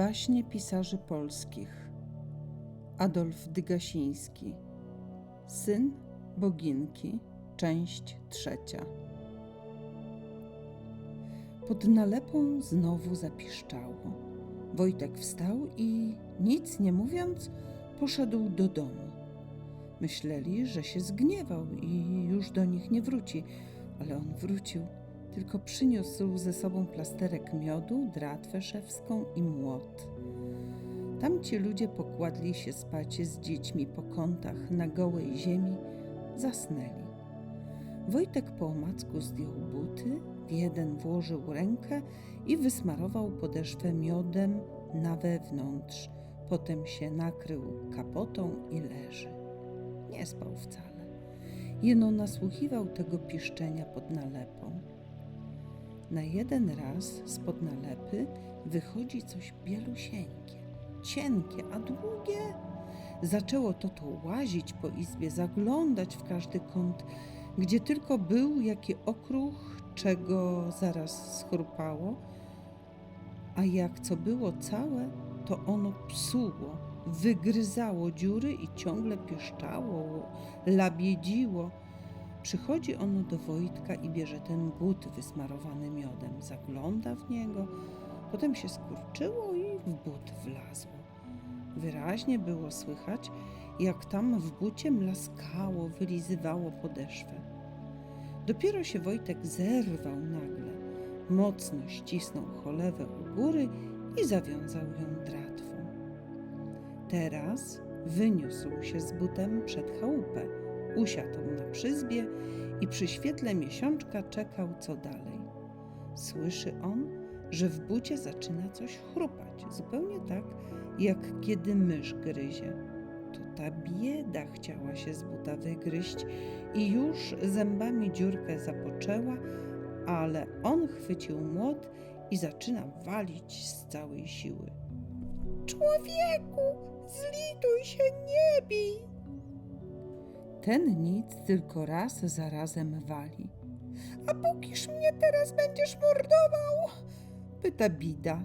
Baśnie pisarzy polskich Adolf Dygasiński Syn Boginki Część trzecia Pod nalepą znowu zapiszczało. Wojtek wstał i, nic nie mówiąc, poszedł do domu. Myśleli, że się zgniewał i już do nich nie wróci, ale on wrócił, tylko przyniósł ze sobą plasterek miodu, dratwę szewską i młot. Tamci ludzie pokładli się spać z dziećmi po kątach na gołej ziemi, zasnęli. Wojtek po omacku zdjął buty, w jeden włożył rękę i wysmarował podeszwę miodem na wewnątrz. Potem się nakrył kapotą i leży. Nie spał wcale. Jeno nasłuchiwał tego piszczenia pod nalepą. Na jeden raz spod nalepy wychodzi coś bielusieńkie, cienkie, a długie. Zaczęło to to łazić po izbie, zaglądać w każdy kąt, gdzie tylko był jaki okruch, czego zaraz schrupało, a jak co było całe, to ono psuło, wygryzało dziury i ciągle pieszczało, labiedziło. Przychodzi ono do Wojtka i bierze ten but wysmarowany miodem, zagląda w niego, potem się skurczyło i w but wlazło. Wyraźnie było słychać, jak tam w bucie mlaskało, wylizywało podeszwę. Dopiero się Wojtek zerwał nagle, mocno ścisnął cholewę u góry i zawiązał ją dratwą. Teraz wyniósł się z butem przed chałupę, usiadł na przyzbie i przy świetle miesiączka czekał, co dalej. Słyszy on, że w bucie zaczyna coś chrupać, zupełnie tak, jak kiedy mysz gryzie. To ta bieda chciała się z buta wygryźć i już zębami dziurkę zapoczęła, ale on chwycił młot i zaczyna walić z całej siły. Człowieku, zlituj się, nie bij! Ten nic tylko raz za razem wali. A pókiż mnie teraz będziesz mordował? Pyta bida.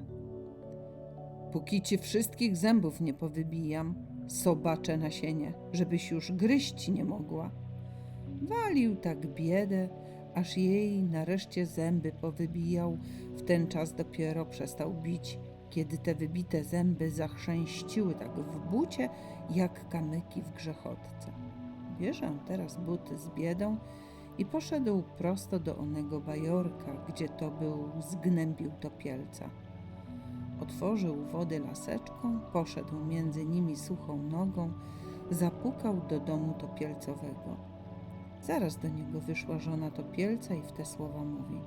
Póki ci wszystkich zębów nie powybijam, sobacze nasienie, żebyś już gryźć nie mogła. Walił tak biedę, aż jej nareszcie zęby powybijał. W ten czas dopiero przestał bić, kiedy te wybite zęby zachrzęściły tak w bucie, jak kamyki w grzechotce. Bierze on teraz buty z biedą i poszedł prosto do onego bajorka, gdzie to był zgnębił topielca. Otworzył wody laseczką, poszedł między nimi suchą nogą, zapukał do domu topielcowego. Zaraz do niego wyszła żona topielca i w te słowa mówi.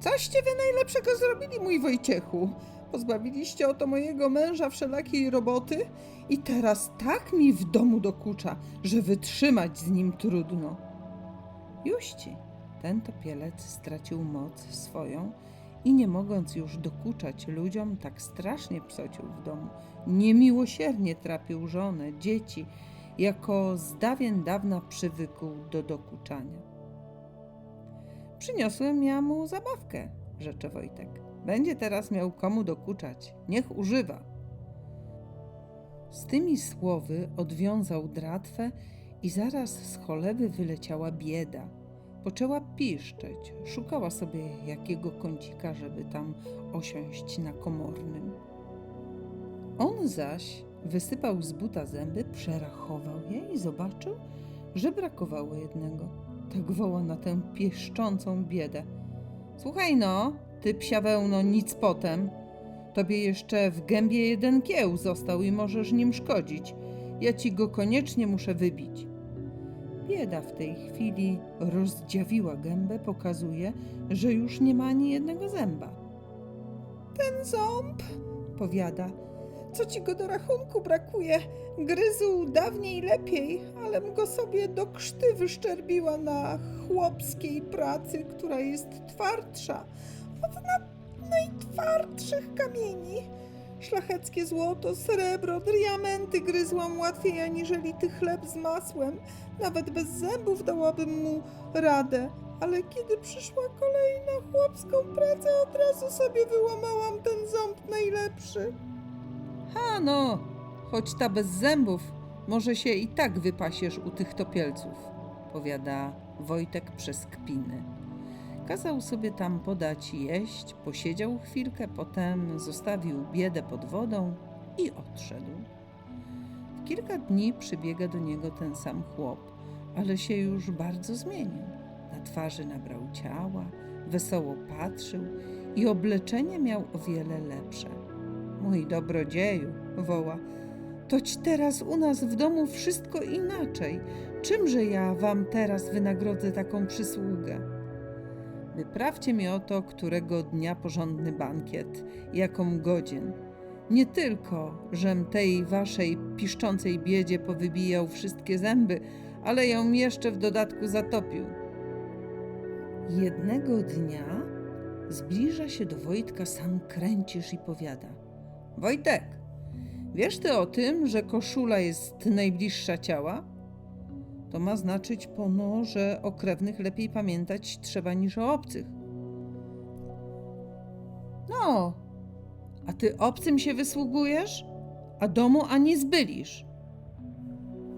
Coście wy najlepszego zrobili, mój Wojciechu? Pozbawiliście oto mojego męża wszelakiej roboty i teraz tak mi w domu dokucza, że wytrzymać z nim trudno. Juści, ten topielec stracił moc swoją i nie mogąc już dokuczać ludziom, tak strasznie psocił w domu. Niemiłosiernie trapił żonę, dzieci, jako z dawien dawna przywykł do dokuczania. Przyniosłem ja mu zabawkę, rzecze Wojtek. Będzie teraz miał komu dokuczać. Niech używa. Z tymi słowy odwiązał dratwę i zaraz z cholewy wyleciała bieda. Poczęła piszczeć, szukała sobie jakiego kącika, żeby tam osiąść na komornym. On zaś wysypał z buta zęby, przerachował je i zobaczył, że brakowało jednego. Tak woła na tę pieszczącą biedę. Słuchaj no, ty psia wełno, nic potem. Tobie jeszcze w gębie jeden kieł został i możesz nim szkodzić. Ja ci go koniecznie muszę wybić. Bieda w tej chwili rozdziawiła gębę, pokazuje, że już nie ma ani jednego zęba. Ten ząb, Powiada, co ci go do rachunku brakuje, gryzł dawniej lepiej, alem go sobie do krzty wyszczerbiła na chłopskiej pracy, która jest twardsza na- najtwardszych kamieni. Szlacheckie złoto, srebro, diamenty gryzłam łatwiej aniżeli ty chleb z masłem. Nawet bez zębów dałabym mu radę, ale kiedy przyszła kolej na chłopską pracę, od razu sobie wyłamałam ten ząb najlepszy. Ha no, choć ta bez zębów, może się i tak wypasiesz u tych topielców, powiada Wojtek przez kpiny. Kazał sobie tam podać jeść, posiedział chwilkę, potem zostawił biedę pod wodą i odszedł. W kilka dni przybiega do niego ten sam chłop, ale się już bardzo zmienił. Na twarzy nabrał ciała, wesoło patrzył i obleczenie miał o wiele lepsze. Mój dobrodzieju, woła, toć teraz u nas w domu wszystko inaczej. Czymże ja wam teraz wynagrodzę taką przysługę? Wyprawcie mi oto którego dnia porządny bankiet, jaką godzien. Nie tylko, żem tej waszej piszczącej biedzie powybijał wszystkie zęby, ale ją jeszcze w dodatku zatopił. Jednego dnia zbliża się do Wojtka sam kręcisz i powiada – Wojtek, wiesz ty o tym, że koszula jest najbliższa ciała? To ma znaczyć pono, że o krewnych lepiej pamiętać trzeba niż o obcych. No, a ty obcym się wysługujesz, a domu ani zbylisz.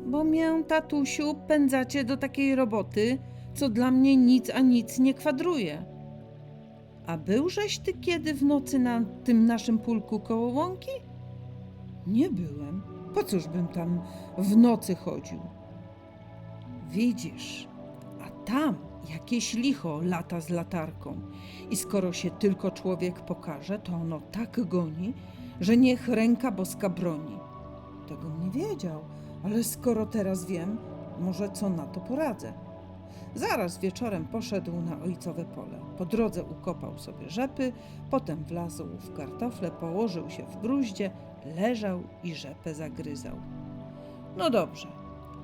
Bo mię, tatusiu, pędzacie do takiej roboty, co dla mnie nic a nic nie kwadruje. A byłżeś ty kiedy w nocy na tym naszym pulku koło łąki? Nie byłem. Po cóż bym tam w nocy chodził? Widzisz, a tam jakieś licho lata z latarką. I skoro się tylko człowiek pokaże, to ono tak goni, że niech ręka boska broni. Tego nie wiedział, ale skoro teraz wiem, może co na to poradzę. Zaraz wieczorem poszedł na ojcowe pole. Po drodze ukopał sobie rzepy, potem wlazł w kartofle, położył się w gruździe, leżał i rzepę zagryzał. No dobrze.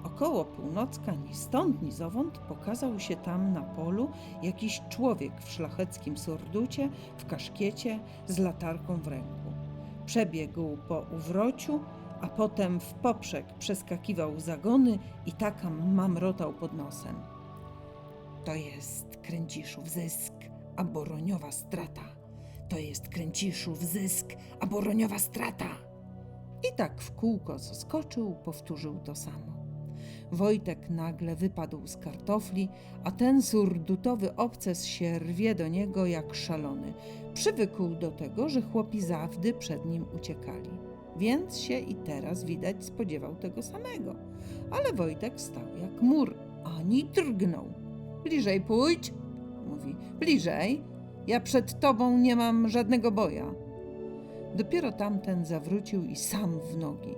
Około północka ni stąd, ni zowąd pokazał się tam na polu jakiś człowiek w szlacheckim surducie, w kaszkiecie, z latarką w ręku. Przebiegł po uwrociu, a potem w poprzek przeskakiwał zagony i taka mamrotał pod nosem. To jest kręciszów zysk, a boroniowa strata. To jest kręciszów zysk, a boroniowa strata. I tak w kółko zaskoczył, powtórzył to samo. Wojtek nagle wypadł z kartofli, a ten surdutowy obces się rwie do niego jak szalony. Przywykł do tego, że chłopi zawdy przed nim uciekali. Więc się i teraz widać spodziewał tego samego. Ale Wojtek stał jak mur, ani drgnął. Bliżej pójdź, mówi. Bliżej. Ja przed tobą nie mam żadnego boja. Dopiero tamten zawrócił i sam w nogi.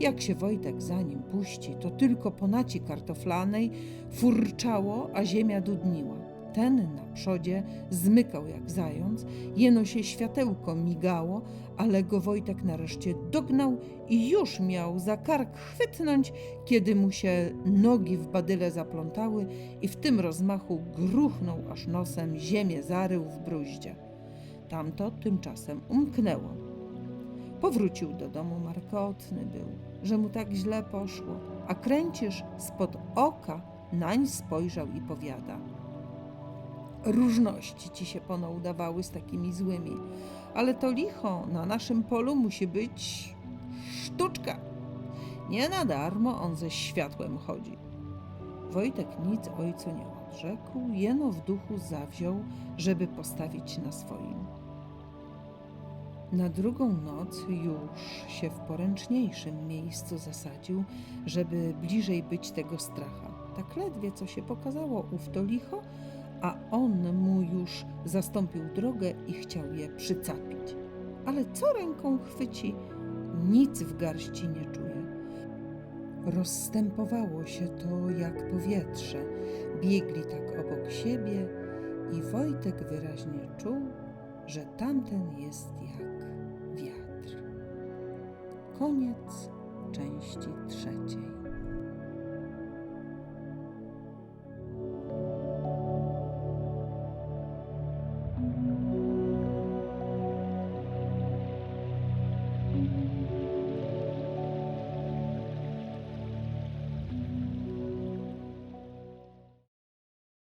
Jak się Wojtek za nim puści, to tylko po naci kartoflanej furczało, a ziemia dudniła. Ten na przodzie zmykał jak zając, jeno się światełko migało, ale go Wojtek nareszcie dognał i już miał za kark chwytnąć, kiedy mu się nogi w badyle zaplątały i w tym rozmachu gruchnął aż nosem, ziemię zarył w bruździe. Tamto tymczasem umknęło. Powrócił do domu markotny był, że mu tak źle poszło, a kręcisz spod oka nań spojrzał i powiada. Różności ci się pono udawały z takimi złymi, ale to licho na naszym polu musi być sztuczka. Nie na darmo on ze światłem chodzi. Wojtek nic ojcu nie odrzekł, jeno w duchu zawziął, żeby postawić na swoim. Na drugą noc już się w poręczniejszym miejscu zasadził, żeby bliżej być tego stracha. Tak ledwie co się pokazało ów to licho, a on mu już zastąpił drogę i chciał je przycapić. Ale co ręką chwyci, nic w garści nie czuje. Rozstępowało się to jak powietrze. Biegli tak obok siebie i Wojtek wyraźnie czuł, że tamten jest. Koniec części trzeciej.